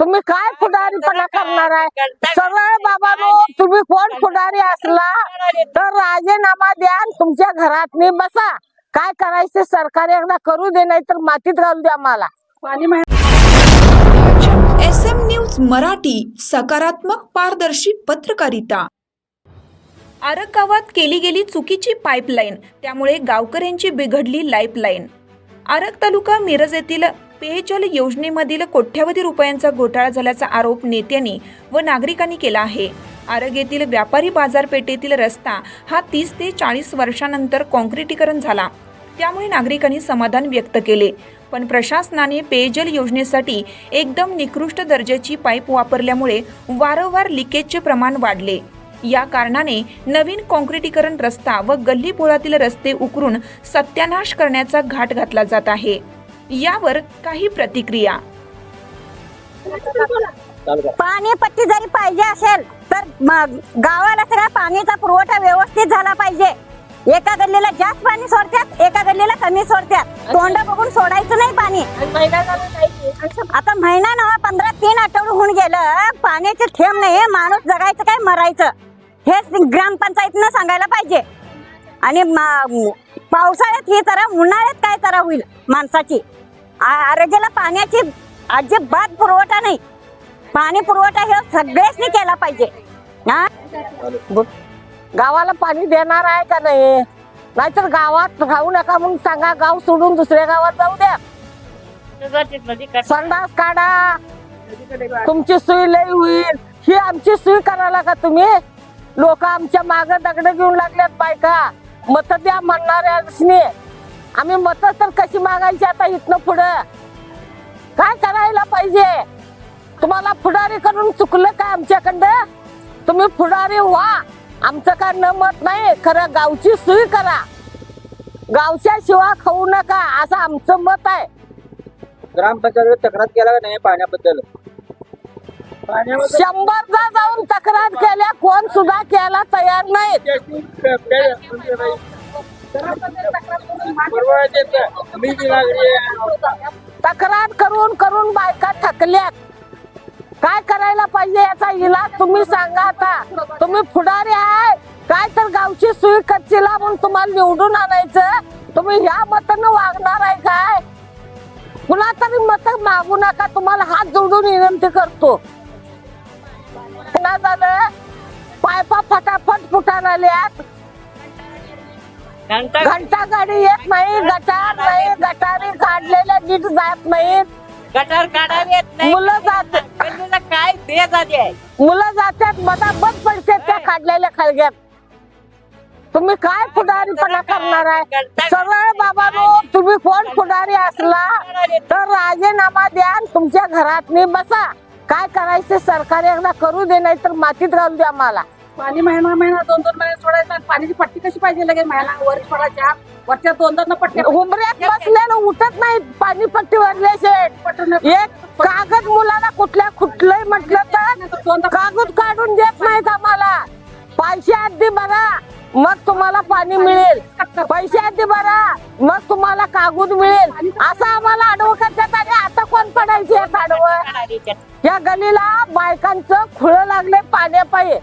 तुम्ही काय पुढारीपणा करणार आहे? सरळ बाबा तुम्ही कोण पुढारी असला तर राजीनामा द्या आणि तुमच्या घरात नाही बसा. काय करायचं सरकार एकदा करू दे नाही तर मातीत घालू द्या मला एस एम न्यूज मराठी सकारात्मक पारदर्शी पत्रकारिता. आरग गावात केली गेली चुकीची पाईपलाईन त्यामुळे गावकऱ्यांची बिघडली लाईफलाईन. आरग तालुका मिरज येथील पेयजल योजनेमधील कोट्यावधी रुपयांचा घोटाळा झाल्याचा आरोप नेत्यांनी व नागरिकांनी केला आहे. आरग येथील व्यापारी बाजारपेठेतील रस्ता हा तीस ते चाळीस वर्षानंतर कॉन्क्रिटीकरण झाला. त्यामुळे नागरिकांनी समाधान व्यक्त केले. पण प्रशासनाने पेयजल योजनेसाठी एकदम निकृष्ट दर्जाची पाईप वापरल्यामुळे वारंवार लिकेजचे प्रमाण वाढले. या कारणाने नवीन कॉन्क्रिटीकरण रस्ता व गल्लीपोळातील रस्ते उकरून सत्यानाश करण्याचा घाट घातला जात आहे. यावर काही प्रतिक्रिया. पाणी पट्टी जरी पाहिजे असेल तर गावाला सगळा पाण्याचा पुरवठा व्यवस्थित झाला पाहिजे. एका गल्लीला जास्त पाणी सोडतात एका गल्लीला कमी सोडतात. तोंड बघून सोडायचं नाही पाणी. आता महिना नवा पंधरा तीन आठवडे होऊन गेलं पाण्याचे थेंब नाही माणूस जगायचं काय मरायचं? हेच ग्रामपंचायतीनं सांगायला पाहिजे. आणि मा- पावसाळ्यात हे तरा उन्हाळ्यात काय करा होईल माणसाची? आरोग्याला पाण्याची अजिबात पुरवठा नाही. पाणी पुरवठा हे सगळेच केला पाहिजे. हा? गावाला पाणी देणार आहे का नाही? नाहीतर गावात राहू नका म्हणून सांगा गाव सोडून दुसऱ्या गावात जाऊ द्या. संडास काढा. तुमची सुई लई होईल. ही आमची सुई करायला का तुम्ही? लोक आमच्या माग दगड घेऊन लागल्यात बायका. मत द्या म्हणणाऱ्या आम्ही मत तर कशी मागायची आता इथनं पुढं? काय करायला पाहिजे? तुम्हाला पुढारी करून चुकलं का आमच्याकडं तुम्ही पुढारी व्हा. आमचं काय न मत नाही खरं गावची सुई करा. गावच्या शिवा खाऊ नका असं आमचं मत आहे. ग्रामपंचायत तक्रार केला का नाही पाण्याबद्दल? शंभरदा जाऊन तक्रार केल्या कोण सुद्धा केला तयार नाही तक्रार करून करून बायका थकल्यात. काय करायला पाहिजे याचा इलाज तुम्ही सांगा आता. तुम्ही पुढारी आहे काय तर गावची सुई कच्चीला म्हणून तुम्हाला निवडून आणायचं? तुम्ही ह्या मतानं वागणार आहे काय? कुणा तरी मत मागू नका तुम्हाला हात जोडून विनंती करतो. पुन्हा झालं पायपा फटाफट फुटायला आल्यात. घंटा गाडी येत नाही गटार नाही गटारी काढलेल्या नीट जात नाहीत. गटार काढावे येत नाही. मुलं जात गल्लीला काय दे जाते मुलं जातात मधाबत पडतात त्या काढलेल्या खळग्यात तुम्ही काय पुढारीपणा करणार आहे? सरळ बाबा तुम्ही कोण पुढारी असला तर राजीनामा द्या आणि तुमच्या घरात नाही बसा. काय करायचं सरकार एकदा करू दे नाही तर मातीत घालू द्या मला. पाणी महिना महिना दोन दोन महिने सोडायचं आणि पाण्याची पट्टी कशी पाहिजे लगेच? महिना वर सोडायच्या वरच्या दोन दोन पट्ट्या उमऱ्यात बसलेलं उठत नाही पाणी पट्टी वरले शेठ. एक कागद मुलाला कुठल्या कुठलंही म्हटलं तर कागद काढून देत नाहीत आम्हाला. पैसे आधी भरा मग तुम्हाला पाणी मिळेल. पैसे आधी भरा मग तुम्हाला कागद मिळेल. असं आम्हाला आडवं कोण पडायचे या आडवं या गलीला बायकांचं खुळ लागले पाण्यापायी.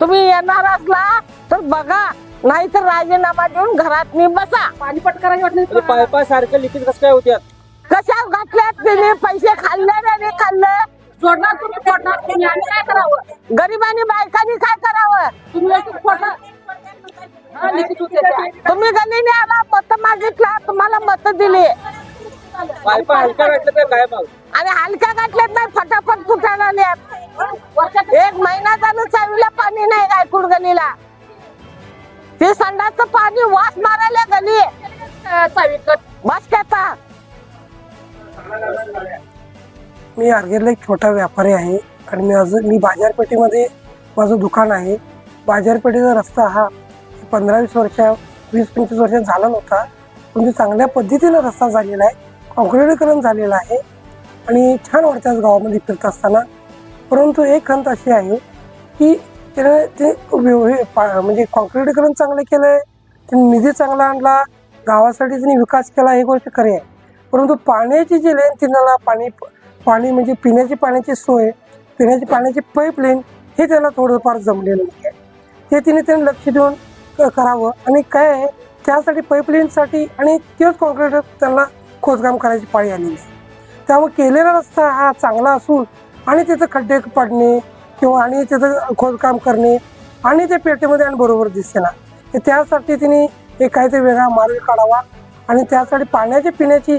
तुम्ही येणार असला तर बघा नाहीतर राजीनामा देऊन घरात मी बसा. पाणी पट करायची वाटत सारखं कसं काय होत्यात कशा घातल्यात तिने पैसे खाल्ले नाही खाल्लं. सोडणार तुम्ही सोडणार तुम्ही. आम्ही काय करावं? गरिबांनी बायकांनी काय करावं? तुम्ही सोडणार हा. तुम्ही गलीने आला मत मागितला तुम्हाला मत दिली. पायपा हलक्या वाटलं तर काय हलक्या घातल्यात नाही फटाफट फुटायला आल्यात एक महिना झालं चावीला पाणी नाही गायकुड गलीला ते संडाचं पाणी वास मारायला कट बस त्याचा मी आर्गेरला एक छोटा व्यापारी आहे आणि मी अजून मी बाजारपेठेमध्ये माझं दुकान आहे. बाजारपेठेचा रस्ता हा पंधरा वीस वर्ष वीस पंचवीस वर्षात झाला नव्हता. पण चांगल्या पद्धतीनं रस्ता झालेला आहे. काँक्रिटीकरण झालेलं आहे आणि छान वाटतं आज गावामध्ये फिरत असताना. परंतु एक खंत अशी आहे की त्यानं ते हे पा- म्हणजे काँक्रिटीकरण चांगलं केलं आहे त्यांनी निधी चांगला आणला गावासाठी त्यांनी विकास केला ही गोष्ट खरी आहे. परंतु पाण्याची जी लेन तिनाला पाणी पाणी म्हणजे पिण्याची पाण्याची सोय पिण्याची पाण्याची पाईपलाईन हे त्याला थोडंफार जमलेलं नाही आहे. ते तिने त्यांनी लक्ष देऊन करावं. आणि काय आहे त्यासाठी पाईपलाईनसाठी आणि तेच कॉन्क्रीट त्यांना खोदकाम करायची पाळी आलेली आहे. त्यामुळे केलेला रस्ता हा चांगला असून आणि तिथं खड्डे पडणे किंवा आणि त्याचं खोदकाम करणे आणि ते पेटेमध्ये आणि बरोबर दिसते ना तर त्यासाठी तिने एक काहीतरी वेगळा मार्ग काढावा आणि त्यासाठी पाण्याची पिण्याची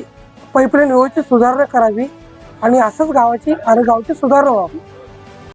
पाईपलाईन व्यवस्थित सुधारणा करावी आणि असंच गावाची आणि गावची सुधारणा व्हावी.